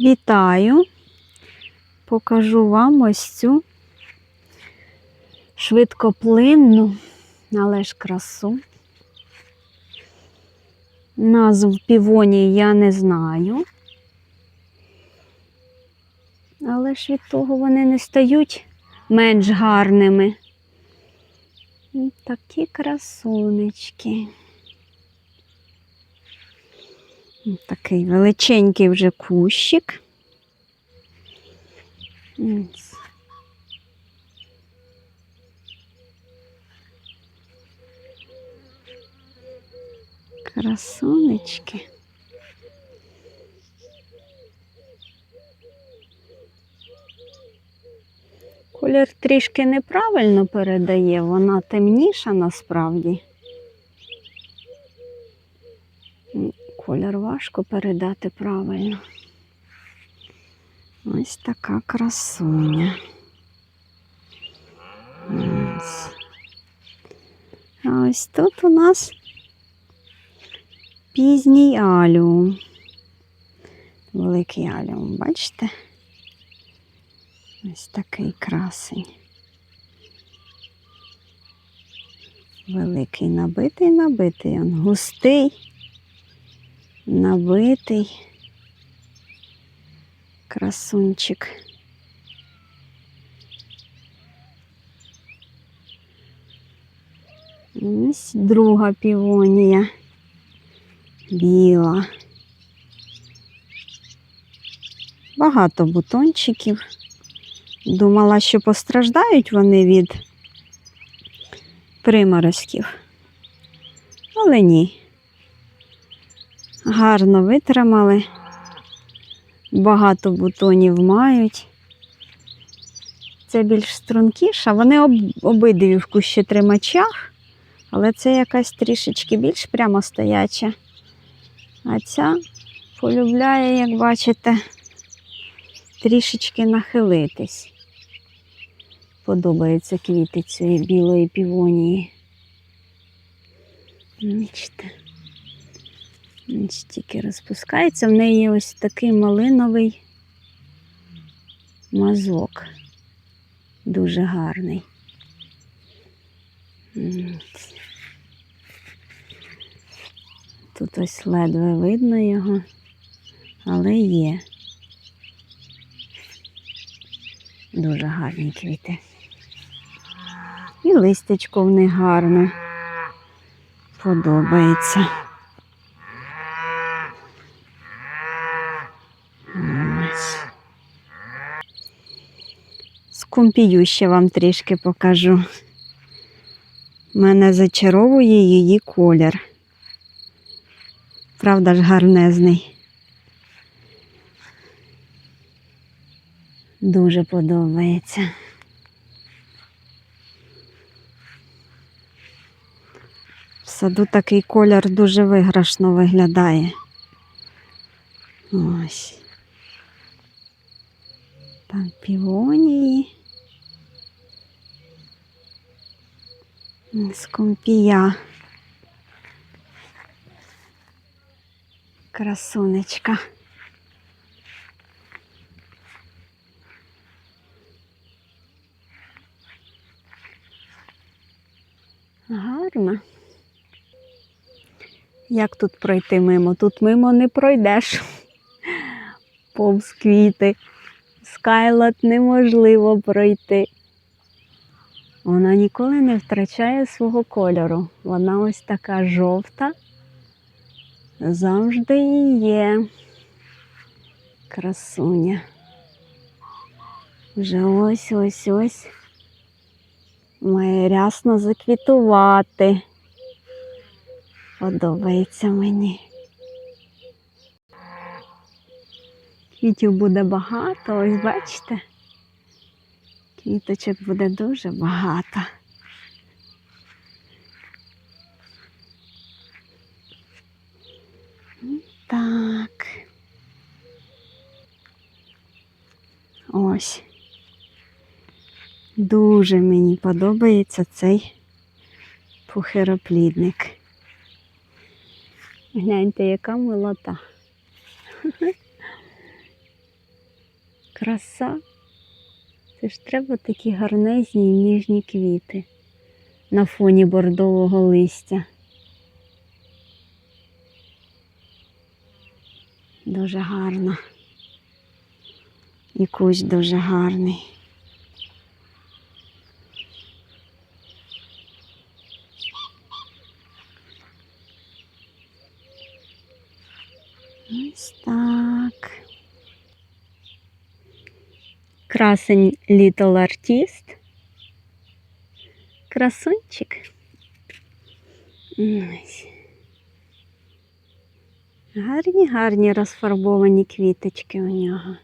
Вітаю! Покажу вам ось цю швидкоплинну, але ж красу. Назв півонії я не знаю. Але ж від того вони не стають менш гарними. Такі красунечки. Такий величенький вже кущик. Красунечки. Колір трішки неправильно передає, вона темніша насправді. М, Колір важко передати правильно. Ось така красуня. Ось. А ось тут у нас пізній аліум. Великий аліум, бачите? Ось такий красень. Великий набитий, набитий, он густий, набитий красунчик. Ось друга півонія. Біла. Багато бутончиків. Думала, що постраждають вони від приморозків. Але ні. Гарно витримали. Багато бутонів мають. Це більш стрункіша. Вони об, обидві в кущетримачах, але це якась трішечки більш прямо стояча. А ця полюбляє, як бачите, трішечки нахилитись. Подобаються квіти цієї білої півонії. Бачите. Тільки розпускається. В неї ось такий малиновий мазок. Дуже гарний. Тут ось ледве видно його, але є. Дуже гарні квіти. І листечко в них гарне. Подобається. Ось. Скумпію ще вам трішки покажу. Мене зачаровує її колір. Правда ж гарнезний. Дуже подобається. В саду такий колір дуже виграшно виглядає. Ось. Там півонії. Скомпія. Красунечка. Гарно. Як тут пройти мимо? Тут мимо не пройдеш. Повз квіти. Скайлот неможливо пройти. Вона ніколи не втрачає свого кольору. Вона ось така жовта. Завжди і є. Красуня. Вже ось ось ось. Має рясно заквітувати. Подобається мені. Квітів буде багато, ось бачите? Квіточок буде дуже багато. Так. Ось. Дуже мені подобається цей пухироплідник. Гляньте, яка милота. краса. Це ж треба такі гарнезні і ніжні квіти на фоні бордового листя. Дуже гарно. І кущ дуже гарний. Ось так. Красень Little Artist. Красунчик. Гарні, гарні розфарбовані квіточки у нього.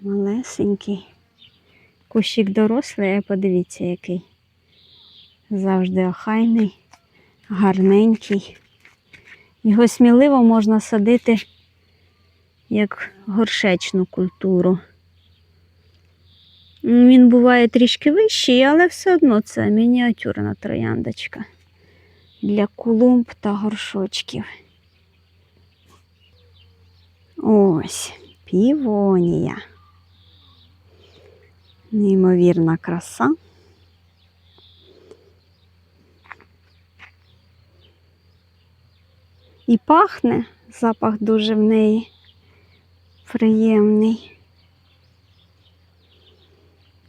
Малесенький. Кущик дорослий, а подивіться, який. Завжди охайний, гарненький. Його сміливо можна садити як горшечну культуру. Він буває трішки вищий, але все одно це мініатюрна трояндочка для клумб та горшочків. Ось, півонія. Неймовірна краса. І пахне, запах дуже в неї приємний.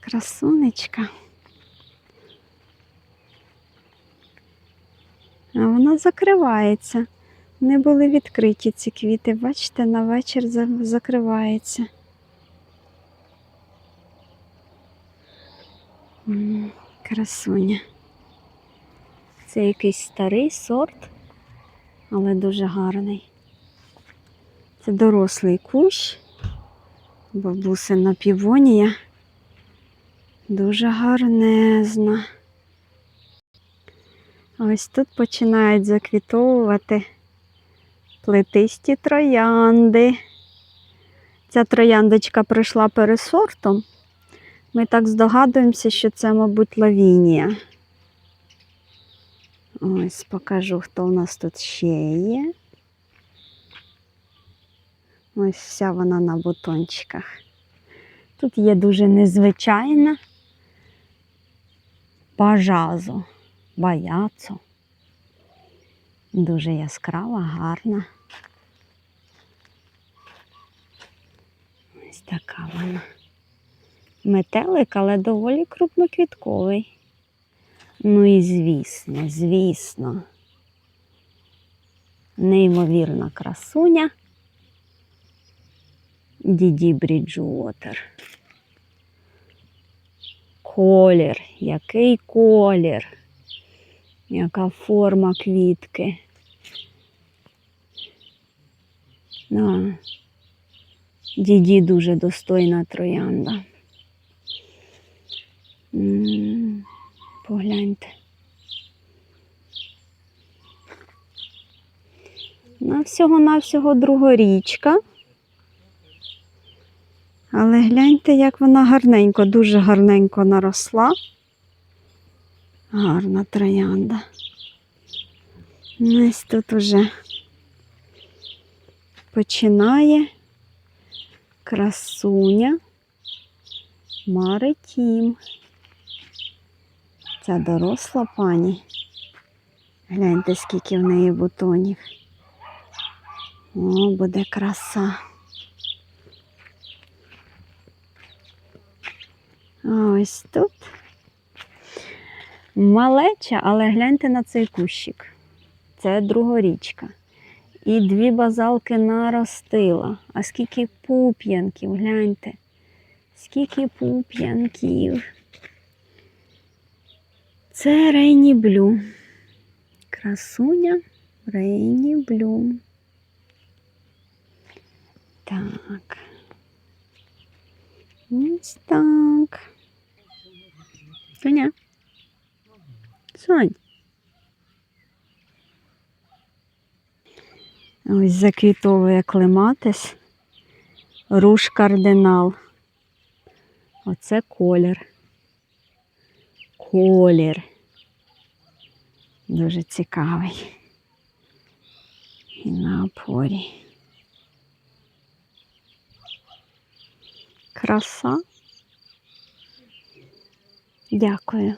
Красунечка. А вона закривається. Не були відкриті ці квіти. Бачите, на вечір закривається. Красуня. Це якийсь старий сорт, але дуже гарний. Це дорослий кущ, бабусина півонія. Дуже гарнезна. Ось тут починають заквітовувати плетисті троянди. Ця трояндочка пройшла пересортом. Ми так здогадуємося, що це, мабуть, лавінія. Ось покажу, хто у нас тут ще є. Ось вся вона на бутончиках. Тут є дуже незвичайна бажазо, баяцо. Дуже яскрава, гарна. Ось така вона. Метелик, але доволі крупноквітковий. Ну і звісно, звісно, неймовірна красуня. Діді Бріджуотер. Колір, який колір, яка форма квітки. Да. Діді дуже достойна троянда. Погляньте. На всього-навсього другорічка. Але гляньте, як вона гарненько, дуже гарненько наросла. Гарна троянда. Ось тут уже починає красуня Маритім. Ця доросла пані. Гляньте, скільки в неї бутонів. О, буде краса. Ось тут малеча, але гляньте на цей кущик. Це другорічка. І дві базалки наростила. А скільки пуп'янків, гляньте. Скільки пуп'янків. Це Рейні Блю. Красуня Рейні Блю. Так. Ось так. Соня. Сонь. Ось заквітовує клематис. Руш кардинал. Оце колір. Колір. Дуже цікавий. І на опорі. Краса. Дякую.